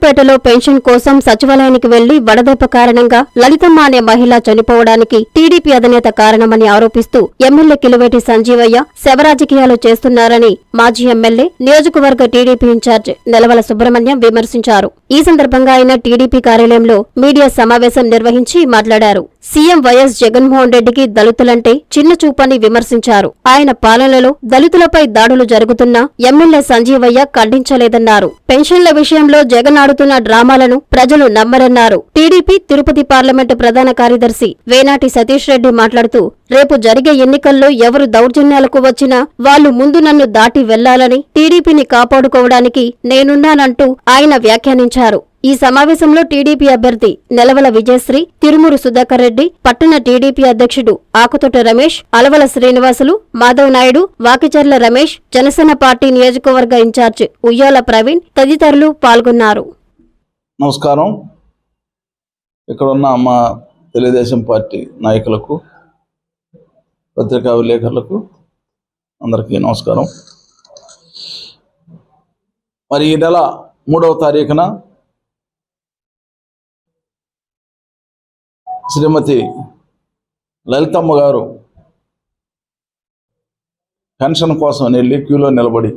సూలూరుపేటలో pension కోసం సచివాలయానికి వెళ్ళి వడదెబ్బ కారణంగా లలితమ్మ అనే మహిళ చనిపోవడానికి టీడీపీ అధినేత కారణమని ఆరోపిస్తూ ఎమ్మెల్యే కిలివేటి సంజీవయ్య శవరాజకీయాలు చేస్తున్నారని మాజీ ఎమ్మెల్యే నియోజకవర్గ టీడీపీ ఇన్ఛార్జ్ నెలవల సుబ్రహ్మణ్యం విమర్శించారు. ఈ సందర్భంగా ఆయన టీడీపీ కార్యాలయంలో మీడియా సమావేశం నిర్వహించి మాట్లాడారు. సీఎం వైఎస్ జగన్మోహన్ రెడ్డికి దళితులంటే చిన్న చూపని విమర్శించారు. ఆయన పాలనలో దళితులపై దాడులు జరుగుతున్నా ఎమ్మెల్యే సంజీవయ్య ఖండించలేదన్నారు. పెన్షన్ల విషయంలో జగన్ ఆడుతున్న డ్రామాలను ప్రజలు నమ్మరన్నారు. టీడీపీ తిరుపతి పార్లమెంటు ప్రధాన కార్యదర్శి వేనాటి సతీష్ రెడ్డి మాట్లాడుతూ రేపు జరిగే ఎన్నికల్లో ఎవరు దౌర్జన్యాలకు వచ్చినా వాళ్ళు ముందు నన్ను దాటి వెళ్ళాలని టీడీపీని కాపాడుకోవడానికి నేనున్నానంటూ ఆయన వ్యాఖ్యానించారు. ఈ సమావేశంలో టీడీపీ అభ్యర్థి నెలవల విజయశ్రీ తిరుమూరు సుధాకర్ రెడ్డి పట్టణ టీడీపీ అధ్యక్షుడు ఆకుతోట రమేష్ అలవల శ్రీనివాసులు మాధవ్ నాయుడు వాకిచర్ల రమేష్ జనసేన పార్టీ నియోజకవర్గ ఇన్ఛార్జ్ ఉయ్యాల ప్రవీణ్ తదితరులు పాల్గొన్నారు. నమస్కారం. ఇక్కడ ఉన్న మా తెలుగుదేశం పార్టీ నాయకులకు పత్రికా విలేకరులకు అందరికీ నమస్కారం. మరి ఈ నెల మూడవ తారీఖున శ్రీమతి లలితమ్మ గారు పెన్షన్ కోసం వెళ్ళి క్యూలో నిలబడి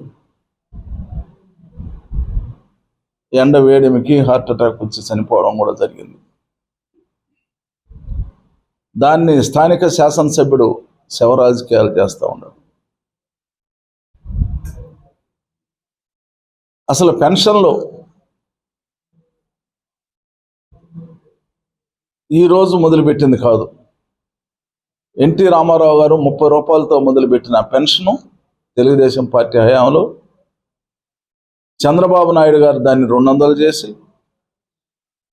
ఎండ వేడిమికి హార్ట్ అటాక్ వచ్చి చనిపోవడం కూడా జరిగింది. దాన్ని స్థానిక శాసనసభ్యుడు శివరాజకీయాలు చేస్తూ ఉన్నాడు అసలు పెన్షన్లు ఈరోజు మొదలుపెట్టింది కాదు. ఎన్టీ రామారావు గారు ముప్పై రూపాయలతో మొదలుపెట్టిన పెన్షను తెలుగుదేశం పార్టీ హయాంలో చంద్రబాబు నాయుడు గారు దాన్ని రెండు వందలు చేసి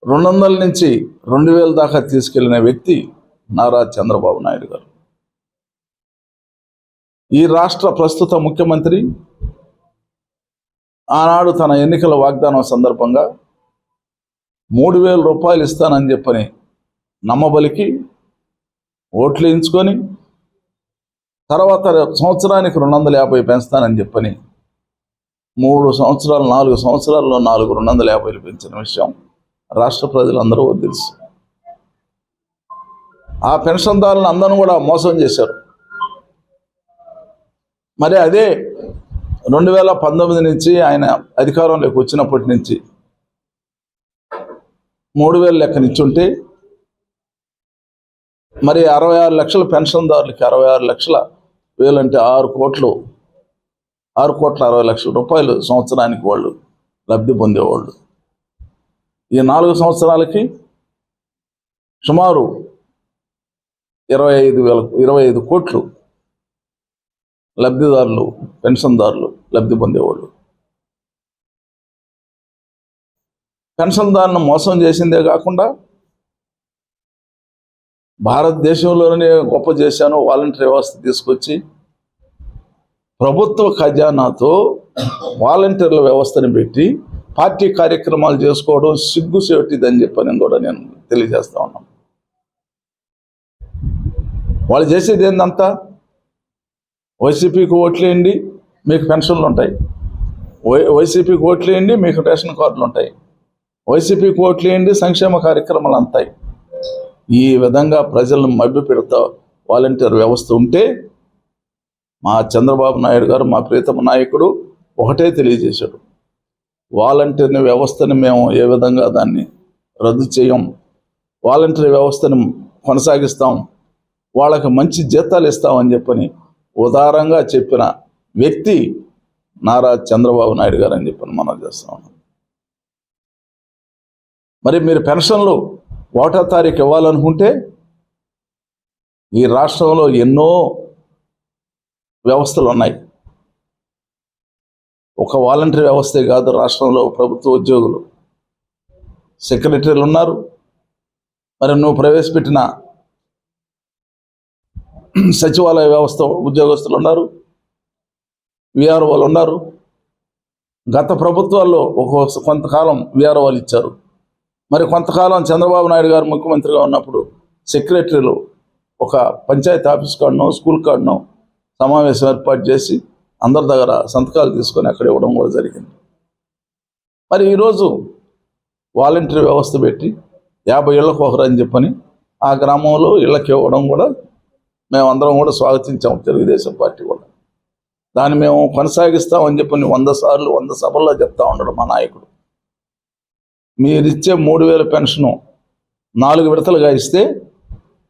రెండు వందల నుంచి రెండు వేల దాకా తీసుకెళ్ళిన వ్యక్తి నారా చంద్రబాబు నాయుడు గారు. ఈ రాష్ట్ర ప్రస్తుత ముఖ్యమంత్రి ఆనాడు తన ఎన్నికల వాగ్దానం సందర్భంగా మూడు వేల రూపాయలు ఇస్తానని చెప్పని నమ్మబలికి ఓట్లు వేయించుకొని తర్వాత సంవత్సరానికి రెండు వందల యాభై పెంచుతానని చెప్పని మూడు సంవత్సరాలు నాలుగు సంవత్సరాల్లో నాలుగు రెండు వందల యాభైలు పెంచిన విషయం రాష్ట్ర ప్రజలందరూ తెలుసు. ఆ పెన్షన్దారులను అందరూ కూడా మోసం చేశారు. మరి అదే రెండు వేల పంతొమ్మిది నుంచి ఆయన అధికారంలోకి వచ్చినప్పటి నుంచి మూడు వేలు లెక్కనిచ్చుంటే మరి అరవై ఆరు లక్షల పెన్షన్దారులకి అరవై ఆరు లక్షల వేలంటే ఆరు కోట్లు ఆరు కోట్ల అరవై లక్షల రూపాయలు సంవత్సరానికి వాళ్ళు లబ్ధి పొందేవాళ్ళు. ఈ నాలుగు సంవత్సరాలకి సుమారు ఇరవై ఐదు వేల ఇరవై ఐదు కోట్లు లబ్ధిదారులు పెన్షన్దారులు లబ్ధి పొందేవాళ్ళు. పెన్షన్దారులను మోసం చేసిందే కాకుండా భారతదేశంలోనే గొప్ప చేశాను వాలంటరీ వ్యవస్థ తీసుకొచ్చి ప్రభుత్వ ఖజానాతో వాలంటీర్ల వ్యవస్థను పెట్టి పార్టీ కార్యక్రమాలు చేసుకోవడం సిగ్గుసేటిదని చెప్పని కూడా నేను తెలియజేస్తా ఉన్నాను. వాళ్ళు చేసేది ఏందంతా? వైసీపీకి ఓట్లేయండి మీకు పెన్షన్లు ఉంటాయి. వై వైసీపీకి ఓట్లేయండి మీకు రేషన్ కార్డులు ఉంటాయి. వైసీపీకి ఓట్లేయండి సంక్షేమ కార్యక్రమాలు అంతాయి. ఈ విధంగా ప్రజలను మభ్యపెడతా వాలంటీర్ వ్యవస్థ ఉంటే మా చంద్రబాబు నాయుడు గారు మా ప్రీతమ నాయకుడు ఒకటే తెలియజేశాడు. వాలంటీర్ని వ్యవస్థని మేము ఏ విధంగా దాన్ని రద్దు చేయం వాలంటీర్ వ్యవస్థను కొనసాగిస్తాం వాళ్ళకి మంచి జీతాలు ఇస్తామని చెప్పని ఉదారంగా చెప్పిన వ్యక్తి నారా చంద్రబాబు నాయుడు గారు అని చెప్పని మనం చేస్తా ఉన్నాం. మరి మీరు పెన్షన్లు ఒకటో తారీఖు ఇవ్వాలనుకుంటే ఈ రాష్ట్రంలో ఎన్నో వ్యవస్థలు ఉన్నాయి. ఒక వాలంటరీ వ్యవస్థే కాదు రాష్ట్రంలో ప్రభుత్వ ఉద్యోగులు. సెక్రటరీలు ఉన్నారు. మరి నువ్వు ప్రవేశపెట్టిన సచివాలయ వ్యవస్థ ఉద్యోగస్తులు ఉన్నారు. విఆర్ఓలు ఉన్నారు. గత ప్రభుత్వాల్లో ఒక కొంతకాలం విఆర్ఓలు ఇచ్చారు. మరి కొంతకాలం చంద్రబాబు నాయుడు గారు ముఖ్యమంత్రిగా ఉన్నప్పుడు సెక్రటరీలు ఒక పంచాయతీ ఆఫీస్ కాడనో స్కూల్ కాడనో సమావేశం ఏర్పాటు చేసి అందరి దగ్గర సంతకాలు తీసుకొని అక్కడ ఇవ్వడం కూడా జరిగింది. మరి ఈరోజు వాలంటరీ వ్యవస్థ పెట్టి యాభై ఏళ్ళకు ఒకరు అని చెప్పని ఆ గ్రామంలో ఇళ్ళకి ఇవ్వడం కూడా మేమందరం కూడా స్వాగతించాం తెలుగుదేశం పార్టీ కూడా. దాన్ని మేము కొనసాగిస్తామని చెప్పని వంద సార్లు వంద సభల్లో చెప్తా ఉన్నాడు మా నాయకుడు. మీరిచ్చే మూడు వేల పెన్షను నాలుగు విడతలుగా ఇస్తే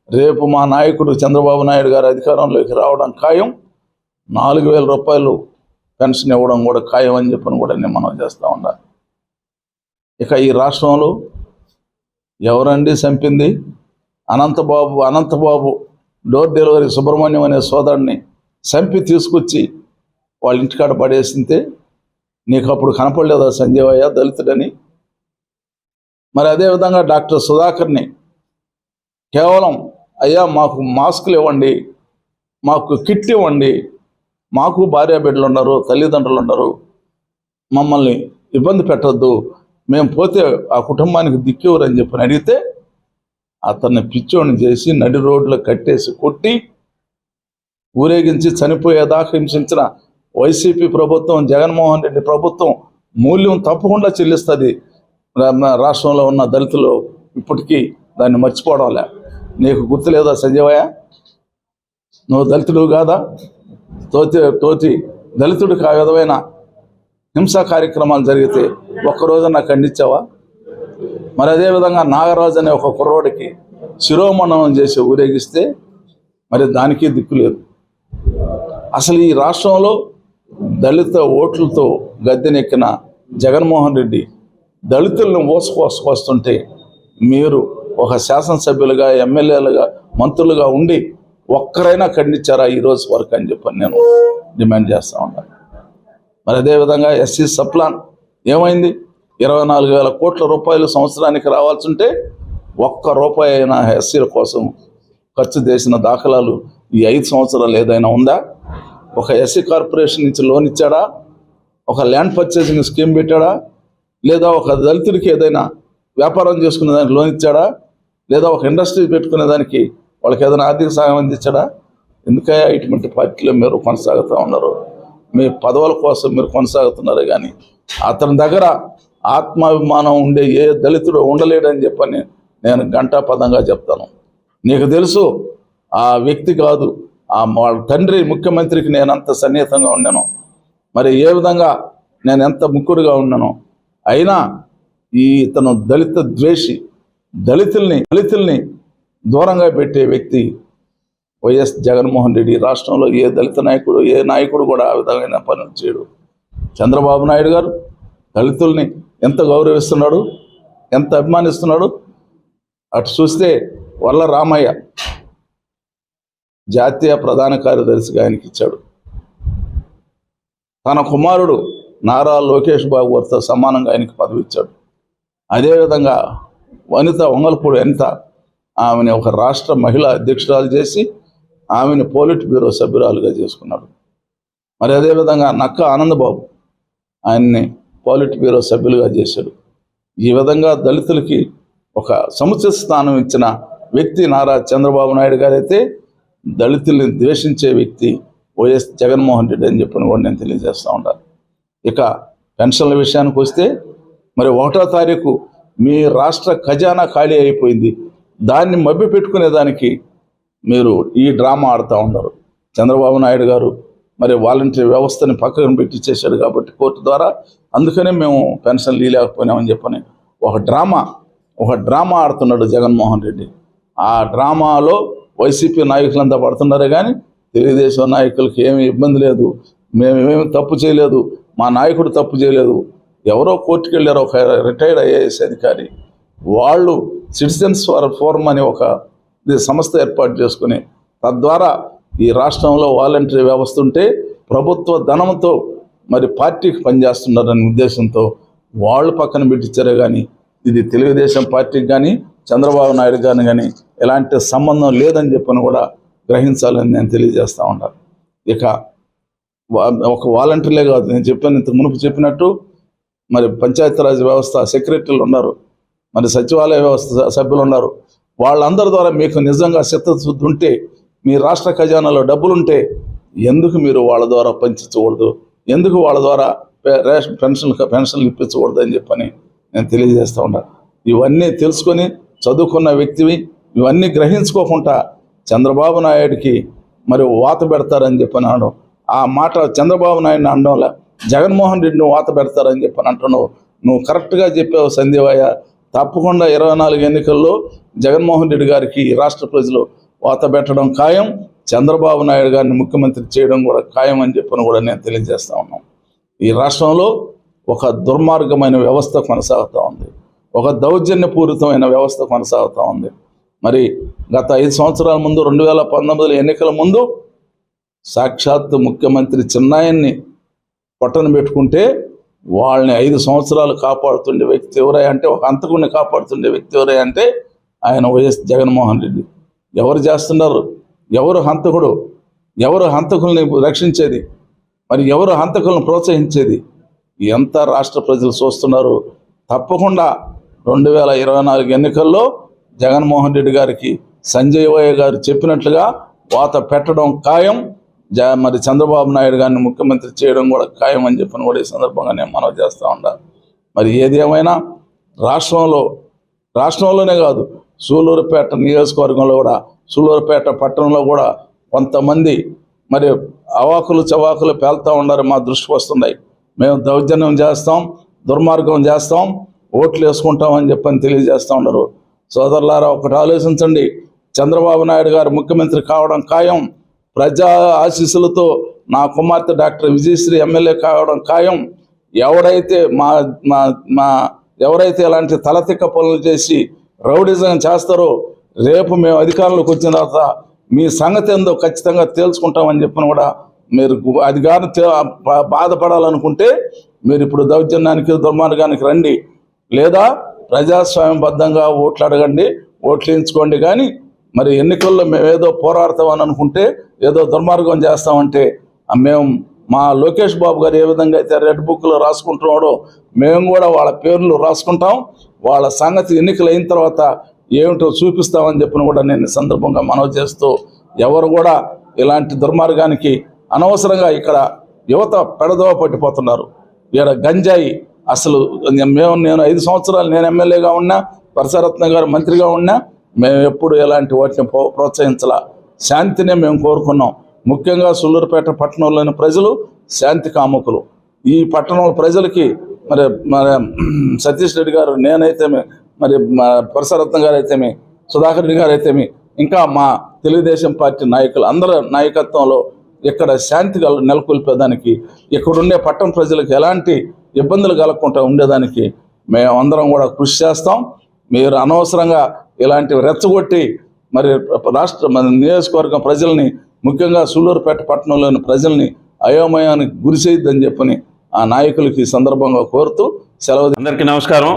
రేపు మా నాయకుడు చంద్రబాబు నాయుడు గారు అధికారంలోకి రావడం ఖాయం. నాలుగు వేల రూపాయలు పెన్షన్ ఇవ్వడం కూడా ఖాయం అని చెప్పని కూడా నేను మనం చేస్తూ ఉండాలి ఇక ఈ రాష్ట్రంలో ఎవరండి చంపింది? అనంతబాబు అనంతబాబు డోర్ డెలివరీ సుబ్రహ్మణ్యం అనే సోదరుడిని చంపి తీసుకొచ్చి వాళ్ళ ఇంటికాడ పడేసింటే నీకు అప్పుడు కనపడలేదా సంజీవయ్య దళితుడని? మరి అదేవిధంగా డాక్టర్ సుధాకర్ని కేవలం అయ్యా మాకు మాస్కులు ఇవ్వండి మాకు కిట్ ఇవ్వండి మాకు భార్య బిడ్డలు ఉన్నారు తల్లిదండ్రులు ఉన్నారు మమ్మల్ని ఇబ్బంది పెట్టొద్దు మేము పోతే ఆ కుటుంబానికి దిక్కేవరు అని అడిగితే అతన్ని పిచ్చోని చేసి నడి రోడ్లు కట్టేసి కొట్టి ఊరేగించి చనిపోయేదాకా హింసించిన వైసీపీ ప్రభుత్వం జగన్మోహన్ రెడ్డి ప్రభుత్వం మూల్యం తప్పకుండా చెల్లిస్తుంది. రాష్ట్రంలో ఉన్న దళితులు ఇప్పటికీ దాన్ని మర్చిపోవడంలే నీకు గుర్తులేదా సంజయవయ్య నువ్వు దళితుడు కాదా? తోతి తోతి దళితుడు ఆ విధమైన హింసా కార్యక్రమాలు జరిగితే ఒక్కరోజు ఖండించావా మరి అదేవిధంగా నాగరాజు అనే ఒక కుర్రోడికి శిరోమణం చేసి ఊరేగిస్తే మరి దానికి దిక్కు లేదు. అసలు ఈ రాష్ట్రంలో దళిత ఓట్లతో గద్దెనెక్కిన జగన్మోహన్ రెడ్డి దళితులను మోసపోసుకొస్తుంటే మీరు ఒక శాసనసభ్యులుగా ఎమ్మెల్యేలుగా మంత్రులుగా ఉండి ఒక్కరైనా ఖండించారా ఈరోజు వరకు అని చెప్పని నేను డిమాండ్ చేస్తా ఉన్నాను మరి అదేవిధంగా ఎస్సీ సప్లాన్ ఏమైంది? ఇరవై నాలుగు వేల కోట్ల రూపాయలు సంవత్సరానికి రావాల్సి ఉంటే ఒక్క రూపాయి అయినా ఎస్సీల కోసం ఖర్చు చేసిన దాఖలాలు ఈ ఐదు సంవత్సరాలు ఏదైనా ఉందా? ఒక ఎస్సీ కార్పొరేషన్ నుంచి లోన్ ఇచ్చాడా? ఒక ల్యాండ్ పర్చేసింగ్ స్కీమ్ పెట్టాడా? లేదా ఒక దళితుడికి ఏదైనా వ్యాపారం చేసుకునే దానికి లోన్ ఇచ్చాడా? లేదా ఒక ఇండస్ట్రీ పెట్టుకునే దానికి వాళ్ళకి ఏదైనా ఆర్థిక సహాయం అందించాడా? ఎందుకయ్యా ఇటువంటి పార్టీలో మీరు కొనసాగుతూ ఉన్నారు? మీ పదవుల కోసం మీరు కొనసాగుతున్నారు కానీ అతని దగ్గర ఆత్మాభిమానం ఉండే ఏ దళితుడు ఉండలేడని చెప్పని నేను గంటా పదంగా చెప్తాను. నీకు తెలుసు ఆ వ్యక్తి కాదు ఆ వాళ్ళ తండ్రి ముఖ్యమంత్రికి నేను అంత సన్నిహితంగా ఉన్నాను. మరి ఏ విధంగా నేను ఎంత ముక్కుడుగా ఉన్నానో అయినా ఈ తను దళిత ద్వేషి దళితుల్ని దళితుల్ని దూరంగా పెట్టే వ్యక్తి వైఎస్ జగన్మోహన్ రెడ్డి రాష్ట్రంలో ఏ దళిత నాయకుడు ఏ నాయకుడు కూడా ఆ విధమైన పనులు చేయడు. చంద్రబాబు నాయుడు గారు దళితుల్ని ఎంత గౌరవిస్తున్నాడు ఎంత అభిమానిస్తున్నాడు అటు చూస్తే వల్ల రామయ్య జాతీయ ప్రధాన కార్యదర్శిగా ఆయనకి ఇచ్చాడు తన కుమారుడు నారా లోకేష్ బాబు గారితో సమానంగా ఆయనకి పదవి ఇచ్చాడు. అదేవిధంగా వనిత వంగల్పూడి ఎంత ఆమెని ఒక రాష్ట్ర మహిళా అధ్యక్షురాలు చేసి ఆమెను పోలిట్ బ్యూరో సభ్యురాలుగా చేసుకున్నాడు. మరి అదేవిధంగా నక్క ఆనందబాబు ఆయన్ని పోలిట్ బ్యూరో సభ్యులుగా చేశాడు. ఈ విధంగా దళితులకి ఒక సముచిత స్థానం ఇచ్చిన వ్యక్తి నారా చంద్రబాబు నాయుడు గారైతే దళితుల్ని ద్వేషించే వ్యక్తి వైఎస్ జగన్మోహన్ రెడ్డి అని చెప్పని కూడా నేను తెలియజేస్తూ ఉంటాను. ఇక పెన్షన్ల విషయానికి వస్తే మరి ఒకటో తారీఖు మీ రాష్ట్ర ఖజానా ఖాళీ అయిపోయింది. దాన్ని మభ్య పెట్టుకునే దానికి మీరు ఈ డ్రామా ఆడుతూ ఉన్నారు. చంద్రబాబు నాయుడు గారు మరి వాలంటీర్ వ్యవస్థని పక్కన పెట్టి చేశాడు కాబట్టి కోర్టు ద్వారా అందుకనే మేము పెన్షన్ ఇవ్వలేకపోయినామని చెప్పని ఒక డ్రామా ఒక డ్రామా ఆడుతున్నాడు జగన్మోహన్ రెడ్డి. ఆ డ్రామాలో వైసీపీ నాయకులంతా పడుతున్నారు కానీ తెలుగుదేశం నాయకులకి ఏమి ఇబ్బంది లేదు. మేమేమి తప్పు చేయలేదు. మా నాయకుడు తప్పు చేయలేదు. ఎవరో కోర్టుకు వెళ్ళారు ఒక రిటైర్డ్ ఐఏఎస్ అధికారి. వాళ్ళు సిటిజన్స్ ఫర్ ఫోరం అనే ఒక సంస్థ ఏర్పాటు చేసుకుని తద్వారా ఈ రాష్ట్రంలో వాలంటరీ వ్యవస్థ ఉంటే ప్రభుత్వ ధనంతో మరి పార్టీకి పనిచేస్తున్నారనే ఉద్దేశంతో వాళ్ళు పక్కన పెట్టించారే కానీ ఇది తెలుగుదేశం పార్టీకి కానీ చంద్రబాబు నాయుడు గారిని కానీ ఎలాంటి సంబంధం లేదని చెప్పని కూడా గ్రహించాలని నేను తెలియజేస్తూ ఉంటాను ఇక ఒక వాలంటీర్లే కాదు. నేను చెప్పాను ఇంత మునుపు చెప్పినట్టు మరి పంచాయతీరాజ్ వ్యవస్థ సెక్రటరీలు ఉన్నారు. మరి సచివాలయ వ్యవస్థ సభ్యులు ఉన్నారు. వాళ్ళందరి ద్వారా మీకు నిజంగా చిత్తశుద్ధి ఉంటే మీ రాష్ట్ర ఖజానాలో డబ్బులుంటే ఎందుకు మీరు వాళ్ళ ద్వారా పంచకూడదు ఎందుకు వాళ్ళ ద్వారా రేషన్ పెన్షన్ పెన్షన్లు ఇప్పించకూడదు అని చెప్పని నేను తెలియజేస్తూ ఉన్నాను ఇవన్నీ తెలుసుకొని చదువుకున్న వ్యక్తివి ఇవన్నీ గ్రహించుకోకుండా చంద్రబాబు నాయుడికి మరి వాత పెడతారని చెప్పి అన్నాడు. ఆ మాట చంద్రబాబు నాయుడు అనడంలే. జగన్మోహన్ రెడ్డి నువ్వు వాత పెడతారని చెప్పి అంటున్నావు. నువ్వు కరెక్ట్గా చెప్పావు సందేవయ్య తప్పకుండా ఇరవై నాలుగు ఎన్నికల్లో జగన్మోహన్ రెడ్డి గారికి ఈ రాష్ట్ర ప్రజలు వాత పెట్టడం ఖాయం. చంద్రబాబు నాయుడు గారిని ముఖ్యమంత్రి చేయడం కూడా ఖాయం అని చెప్పని కూడా నేను తెలియజేస్తా ఉన్నాను. ఈ రాష్ట్రంలో ఒక దుర్మార్గమైన వ్యవస్థ కొనసాగుతూ ఉంది. ఒక దౌర్జన్యపూరితమైన వ్యవస్థ కొనసాగుతూ ఉంది. మరి గత ఐదు సంవత్సరాల ముందు రెండు వేల పంతొమ్మిది ఎన్నికల ముందు సాక్షాత్తు ముఖ్యమంత్రి చిన్నాయన్ని పట్టణం పెట్టుకుంటే వాళ్ళని ఐదు సంవత్సరాలు కాపాడుతుండే వ్యక్తి ఎవరై అంటే ఒక హంతకుడిని కాపాడుతుండే వ్యక్తి ఎవరై అంటే ఆయన వైఎస్ జగన్మోహన్ రెడ్డి. ఎవరు చేస్తున్నారు? ఎవరు హంతకుడు? ఎవరు హంతకుల్ని రక్షించేది? మరి ఎవరు హంతకులను ప్రోత్సహించేది? ఎంత రాష్ట్ర ప్రజలు చూస్తున్నారు? తప్పకుండా రెండు వేల ఇరవై నాలుగు ఎన్నికల్లో జగన్మోహన్ రెడ్డి గారికి సంజయ్ వయ్య గారు చెప్పినట్లుగా వాత పెట్టడం ఖాయం. జా మరి చంద్రబాబు నాయుడు గారిని ముఖ్యమంత్రి చేయడం కూడా ఖాయం అని చెప్పిన కూడా ఈ సందర్భంగా నేను మనవి చేస్తూ ఉండాలి మరి ఏది ఏమైనా రాష్ట్రంలో రాష్ట్రంలోనే కాదు సూలూరుపేట నియోజకవర్గంలో కూడా సూలూరుపేట పట్టణంలో కూడా కొంతమంది మరి అవాకులు చవాకులు పేలుతూ ఉన్నారు మా దృష్టికి వస్తున్నాయి. మేము దౌర్జన్యం చేస్తాం దుర్మార్గం చేస్తాం ఓట్లు వేసుకుంటాం అని చెప్పని తెలియజేస్తూ ఉన్నారు. సోదరులారా ఒకటి ఆలోచించండి. చంద్రబాబు నాయుడు గారు ముఖ్యమంత్రి కావడం ఖాయం. ప్రజా ఆశీస్సులతో నా కుమార్తె డాక్టర్ విజయశ్రీ ఎమ్మెల్యే కావడం ఖాయం. ఎవడైతే మా మా మా ఎవరైతే ఇలాంటి తలతిక్క పనులు చేసి రౌడిజం చేస్తారో రేపు మేము అధికారంలోకి వచ్చిన తర్వాత మీ సంగతి ఏందో ఖచ్చితంగా తేల్చుకుంటామని చెప్పిన కూడా మీరు అది కానీ బాధపడాలనుకుంటే మీరు ఇప్పుడు దౌర్జన్యానికి దుర్మార్గానికి రండి. లేదా ప్రజాస్వామ్యబద్ధంగా ఓట్లు అడగండి ఓట్లు ఎంచుకోండి కానీ మరి ఎన్నికల్లో మేము ఏదో పోరాడతామని అనుకుంటే ఏదో దుర్మార్గం చేస్తామంటే మేము మా లోకేష్ బాబు గారు ఏ విధంగా అయితే రెడ్ బుక్లో రాసుకుంటున్నాడో మేము కూడా వాళ్ళ పేర్లు రాసుకుంటాం. వాళ్ళ సంగతి ఎన్నికలు అయిన తర్వాత ఏమిటో చూపిస్తామని చెప్పిన కూడా నేను సందర్భంగా మనవి చేస్తూ ఎవరు కూడా ఇలాంటి దుర్మార్గానికి అనవసరంగా ఇక్కడ యువత పెడదోవ పట్టిపోతున్నారు. ఇక్కడ గంజాయి అసలు మేము నేను ఐదు సంవత్సరాలు నేను ఎమ్మెల్యేగా ఉన్నా పరసరత్న గారు మంత్రిగా ఉన్నా మేము ఎప్పుడు ఎలాంటి వాటిని ప్రో- ప్రోత్సహించాల. శాంతినే మేము కోరుకున్నాం. ముఖ్యంగా సుల్లూరుపేట పట్టణంలోని ప్రజలు శాంతి కాముకులు. ఈ పట్టణం ప్రజలకి మరి మరి సతీష్ రెడ్డి గారు నేనైతేమి మరి మా పరసరత్న గారు అయితేమి సుధాకర్ రెడ్డి గారు అయితేమి ఇంకా మా తెలుగుదేశం పార్టీ నాయకులు అందరి నాయకత్వంలో ఇక్కడ శాంతి కల నెలకొల్పేదానికి ఇక్కడుండే పట్టణ ప్రజలకు ఎలాంటి ఇబ్బందులు కలగకుండా ఉండేదానికి మేము అందరం కూడా కృషి చేస్తాం. మీరు అనవసరంగా ఇలాంటివి రెచ్చగొట్టి మరి రాష్ట్ర మన నియోజకవర్గం ప్రజల్ని ముఖ్యంగా సూళ్ళూరుపేట పట్టణంలోని ప్రజల్ని అయోమయానికి గురిచేయద్దని చెప్పని ఆ నాయకులకి ఈ సందర్భంగా కోరుతూ సెలవు అందరికీ నమస్కారం.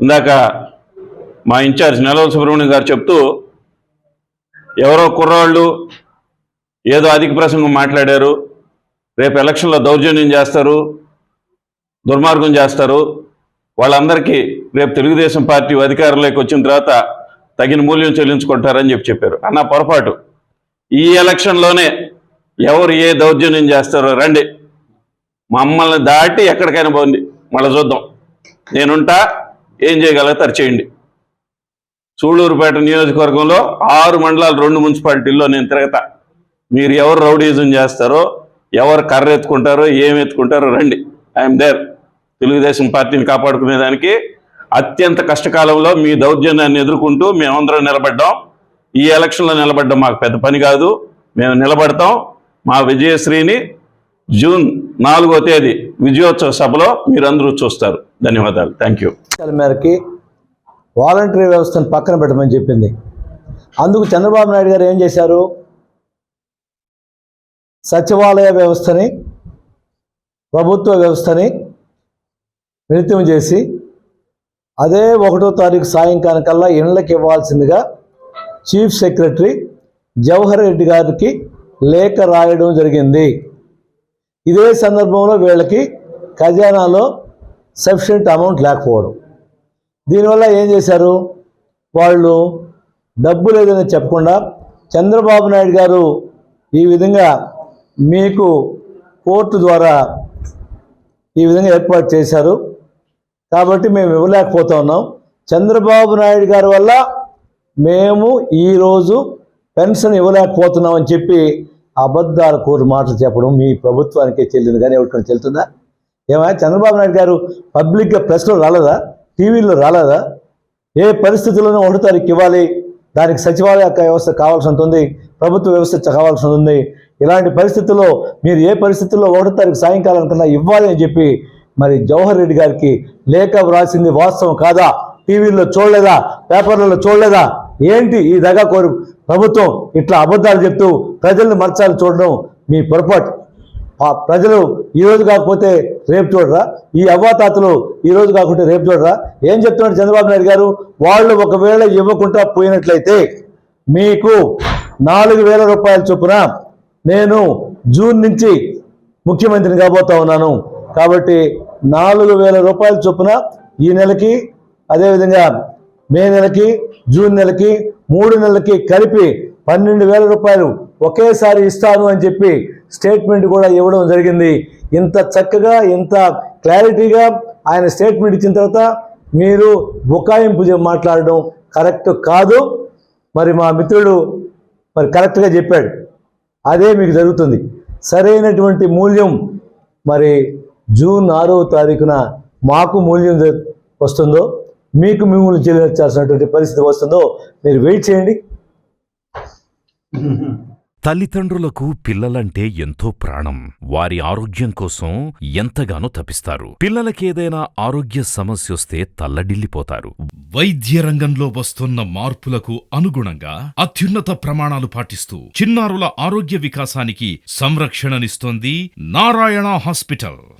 ఇందాక మా ఇన్ఛార్జ్ నెలవల సుబ్రహ్మణ్యం గారు చెప్తూ ఎవరో కుర్రాళ్ళు ఏదో అధిక ప్రసంగం మాట్లాడారు రేపు ఎలక్షన్లో దౌర్జన్యం చేస్తారు దుర్మార్గం చేస్తారు వాళ్ళందరికీ రేపు తెలుగుదేశం పార్టీ అధికారంలోకి వచ్చిన తర్వాత తగిన మూల్యం చెల్లించుకుంటారని చెప్పి చెప్పారు. అన్న పొరపాటు. ఈ ఎలక్షన్లోనే ఎవరు ఏ దౌర్జన్యం చేస్తారో రండి. మమ్మల్ని దాటి ఎక్కడికైనా పోండి. మళ్ళీ చూద్దాం. నేనుంటా ఏం చేయగలుగుతారు చేయండి. సూళ్ళూరుపేట నియోజకవర్గంలో ఆరు మండలాలు రెండు మున్సిపాలిటీల్లో నేను తిరగతా. మీరు ఎవరు రౌడీజం చేస్తారో ఎవరు కర్ర ఎత్తుకుంటారో ఏం ఎత్తుకుంటారో రండి. I'm there. తెలుగుదేశం పార్టీని కాపాడుకునేదానికి అత్యంత కష్టకాలంలో మీ దౌర్జన్యాన్ని ఎదుర్కొంటూ మేమందరం నిలబడ్డాం. ఈ ఎలక్షన్లో నిలబడ్డం మాకు పెద్ద పని కాదు. మేము నిలబడతాం. మా విజయశ్రీని జూన్ నాలుగో తేదీ విజయోత్సవ సభలో మీరందరూ చూస్తారు. ధన్యవాదాలు. థ్యాంక్ యూ మేరకి వాలంటరీ వ్యవస్థను పక్కన పెట్టమని చెప్పింది. అందుకు చంద్రబాబు నాయుడు గారు ఏం చేశారు? సచివాలయ వ్యవస్థని ప్రభుత్వ వ్యవస్థని మిళితం చేసి అదే ఒకటో తారీఖు సాయంకాలం కల్లా ఇవ్వాల్సిందిగా చీఫ్ సెక్రటరీ జవహర్ రెడ్డి గారికి లేఖ రాయడం జరిగింది. ఇదే సందర్భంలో వీళ్ళకి ఖజానాలో సఫిషియంట్ అమౌంట్ లేకపోవడం. దీనివల్ల ఏం చేశారు? వాళ్ళు డబ్బు లేదని చెప్పకుండా చంద్రబాబు నాయుడు గారు ఈ విధంగా మీకు కోర్టు ద్వారా ఈ విధంగా ఏర్పాటు చేశారు. కాబట్టి మేము ఇవ్వలేకపోతా ఉన్నాం చంద్రబాబు నాయుడు గారి వల్ల మేము ఈరోజు పెన్షన్ ఇవ్వలేకపోతున్నామని చెప్పి అబద్ధాల కోరు మాటలు చెప్పడం మీ ప్రభుత్వానికే చెల్లింది. కానీ ఎవరికైనా చెల్లుతుందా? ఏమైనా చంద్రబాబు నాయుడు గారు పబ్లిక్గా ప్రెస్లో రాలేదా? టీవీలో రాలేదా? ఏ పరిస్థితుల్లోనూ ఒకటి తారీఖు ఇవ్వాలి. దానికి సచివాలయ వ్యవస్థ కావాల్సి ఉంటుంది. ప్రభుత్వ వ్యవస్థ కావాల్సి ఉంటుంది. ఇలాంటి పరిస్థితుల్లో మీరు ఏ పరిస్థితుల్లో ఒకటో తారీఖు సాయంకాలం కన్నా ఇవ్వాలి అని చెప్పి మరి జవహర్ రెడ్డి గారికి లేఖ వ్రాసింది వాస్తవం కాదా? టీవీల్లో చూడలేదా? పేపర్లలో చూడలేదా? ఏంటి ఈ దగా కోరు ప్రభుత్వం ఇట్లా అబద్ధాలు చెప్తూ ప్రజల్ని మర్చాలి చూడడం మీ పొరపాటు. ఆ ప్రజలు ఈరోజు కాకపోతే రేపు చూడరా? ఈ అవ్వాతాతలు ఈరోజు కాకుంటే రేపు చూడరా? ఏం చెప్తున్నారు చంద్రబాబు నాయుడు గారు? వాళ్ళు ఒకవేళ ఇవ్వకుండా పోయినట్లయితే మీకు నాలుగు వేల రూపాయల చొప్పున నేను జూన్ నుంచి ముఖ్యమంత్రిని కాబోతా ఉన్నాను. కాబట్టి నాలుగు వేల రూపాయల చొప్పున ఈ నెలకి అదేవిధంగా మే నెలకి జూన్ నెలకి మూడు నెలలకి కలిపి పన్నెండు వేల రూపాయలు ఒకేసారి ఇస్తాను అని చెప్పి స్టేట్మెంట్ కూడా ఇవ్వడం జరిగింది. ఇంత చక్కగా ఇంత క్లారిటీగా ఆయన స్టేట్మెంట్ ఇచ్చిన తర్వాత మీరు బుకాయింపు మాట్లాడడం కరెక్ట్ కాదు. మరి మా మిత్రుడు మరి కరెక్ట్గా చెప్పాడు. అదే మీకు జరుగుతుంది. సరైనటువంటి మూల్యం మరి జూన్ ఆరవ తారీఖున మాకు మూల్యం వస్తుందో మీకు మిమ్మల్ని చెల్లించాల్సినటువంటి పరిస్థితి వస్తుందో మీరు వెయిట్ చేయండి. తల్లిదండ్రులకు పిల్లలంటే ఎంతో ప్రాణం. వారి ఆరోగ్యం కోసం ఎంతగానో తపిస్తారు. పిల్లలకేదైనా ఆరోగ్య సమస్యొస్తే తల్లడిల్లిపోతారు. వైద్య రంగంలో వస్తున్న మార్పులకు అనుగుణంగా అత్యున్నత ప్రమాణాలు పాటిస్తూ చిన్నారుల ఆరోగ్య వికాసానికి సంరక్షణనిస్తోంది నారాయణ హాస్పిటల్.